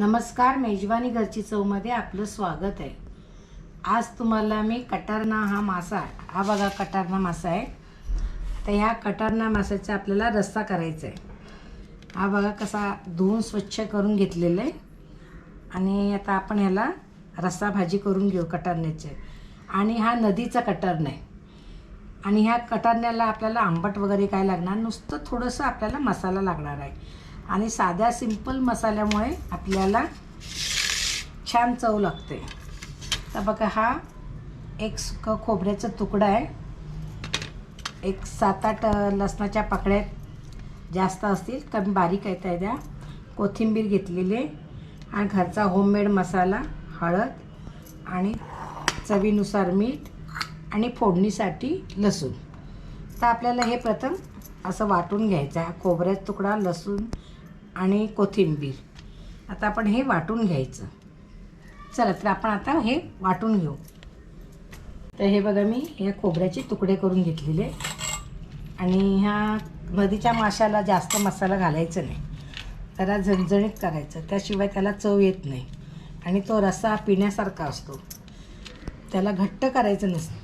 नमस्कार मेजवानी घरची चवमध्ये आपलं स्वागत आहे. आज तुम्हाला मी कटारना हा मासा हा बघा कटारना मासा आहे. तर ह्या कटारना मासाचा आपल्याला रस्सा करायचा आहे. हा बघा कसा धुवून स्वच्छ करून घेतलेला आहे. आणि आता आपण ह्याला रस्सा भाजी करून घेऊ कटारण्याचे. आणि हा नदीचा कटारना आहे. आणि ह्या कटारण्याला आपल्याला आंबट वगैरे काय लागणार? नुसतं थोडंसं आपल्याला मसाला लागणार आहे. आणि साध्या सिंपल मसाल्यामुळे आपल्याला छान चव लागते. तर बघा हा एक सुकं खोबऱ्याचा तुकडा आहे. एक सात आठ लसणाच्या पाकळ्या जास्त असतील कमी बारीक आहेत त्या द्या. कोथिंबीर घेतलेली आहे आणि घरचा होममेड मसाला हळद आणि चवीनुसार मीठ आणि फोडणीसाठी लसूण. तर आपल्याला हे प्रथम असं वाटून घ्यायचं आहे. खोबऱ्याचा तुकडा लसूण आणि कोथिंबीर. आता आपण हे वाटून घ्यायचं. चला तर आपण आता हे वाटून घेऊ. तर हे बघा मी या खोबऱ्याचे तुकडे करून घेतलेले. आणि ह्या नदीच्या माशाला जास्त मसाला घालायचा नाही. त्याला झणझणीत करायचं. त्याशिवाय त्याला चव येत नाही. आणि तो रस्सा पिण्यासारखा असतो. त्याला घट्ट करायचं नसतं.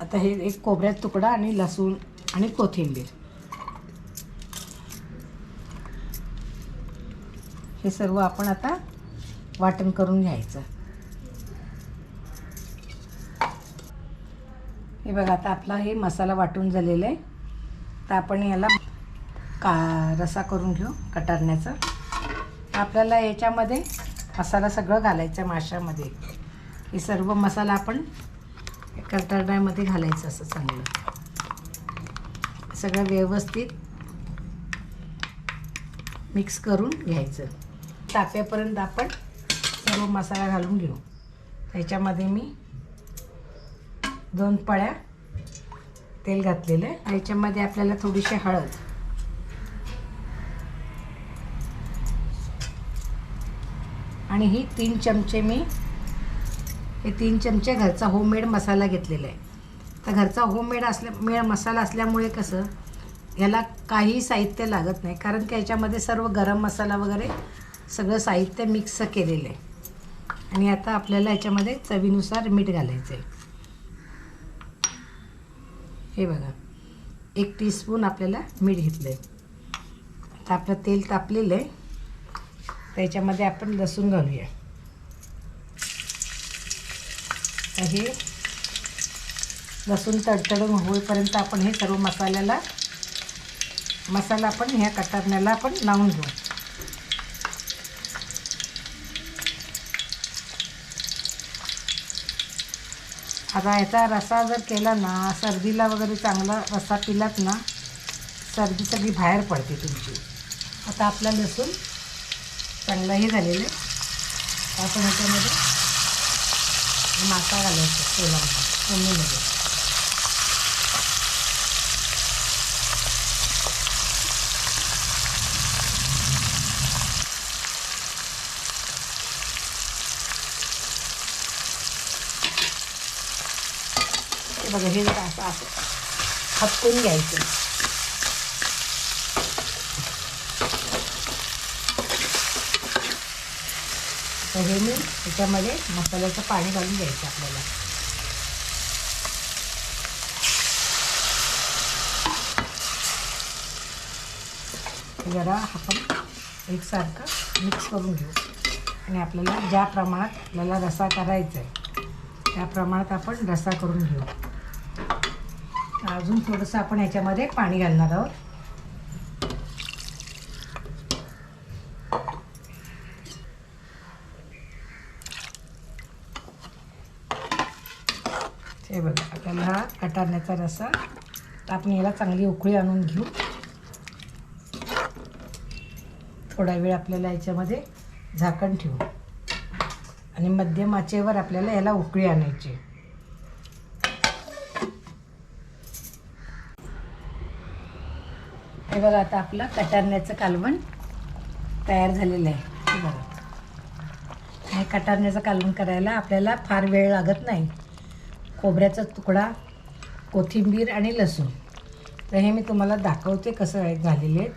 आता हे एक खोबऱ्याचा तुकडा आणि लसूण आणि कोथिंबीर. हे सर्व आपण आता वाटण करून घ्यायचं. हे बघा आता आपला हे मसाला वाटून झालेला आहे. तर आपण याला का रसा करून घेऊ कटारण्याचा. आपल्याला याच्यामध्ये मसाला सगळं घालायचं माशामध्ये. हे सर्व मसाला आपण कटारण्यामध्ये घालायचं असं चांगलं. सगळं व्यवस्थित मिक्स करून घ्यायचं. तापेपर्यंत आपण सर्व मसाला घालून घेऊ. त्याच्यामध्ये मी दोन पळ्या तेल घातलेलं आहे. याच्यामध्ये आपल्याला थोडीशी हळद. आणि ही तीन चमचे मी हे तीन चमचे घरचा होममेड मसाला घेतलेला आहे. तर घरचा होममेड असल्या मेड मसाला असल्यामुळे कसं याला काही साहित्य लागत नाही. कारण की याच्यामध्ये सर्व गरम मसाला वगैरे सगळं साहित्य मिक्स केलेलं आहे. आणि आता आपल्याला याच्यामध्ये चवीनुसार मीठ घालायचं आहे. हे बघा एक टीस्पून आपल्याला मीठ घेतलं आहे आता आपलं तेल तापलेलं आहे. त्याच्यामध्ये आपण लसूण घालूया. हे लसूण तडतडून होईपर्यंत आपण हे सर्व मसाल्याला मसाला आपण ह्या कटारण्याला आपण लावून घेऊ. आता याचा रसा जर केला ना सर्दीला वगैरे चांगला रसा पिलात ना सर्दी सगळी बाहेर पडते तुमची. आता आपला लसूण चांगलाही झालेलं आहे. आपण याच्यामध्ये मासा घालायचं तेलामध्ये फोडणीमध्ये बघा हे जरा असं असं. हपकून घ्यायचं. तर हे मी त्याच्यामध्ये मसाल्याचं पाणी घालून घ्यायचं आपल्याला. जरा आपण एकसारखं मिक्स करून घेऊ. आणि आपल्याला ज्या प्रमाणात आपल्याला रसा करायचा आहे त्या प्रमाणात आपण रसा करून घेऊ. अजून थोडंसं आपण याच्यामध्ये पाणी घालणार आहोत. हे बघा आपल्याला हा कटारण्याचा रसा आपण याला चांगली उकळी आणून घेऊ. थोडा वेळ आपल्याला याच्यामध्ये झाकण ठेवू. आणि मध्यम आचेवर आपल्याला याला उकळी आणायची. हे बघा आता आपलं कटारण्याचं कालवण तयार झालेलं आहे. हे बघा. हे कटारण्याचं कालवण करायला आपल्याला फार वेळ लागत नाही. खोबऱ्याचा तुकडा कोथिंबीर आणि लसूण. तर हे मी तुम्हाला दाखवते कसं आहे झालेले आहेत.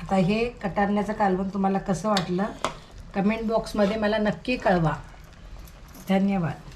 आता हे कटारण्याचं कालवण तुम्हाला कसं वाटलं कमेंट बॉक्समध्ये मला नक्की कळवा. धन्यवाद.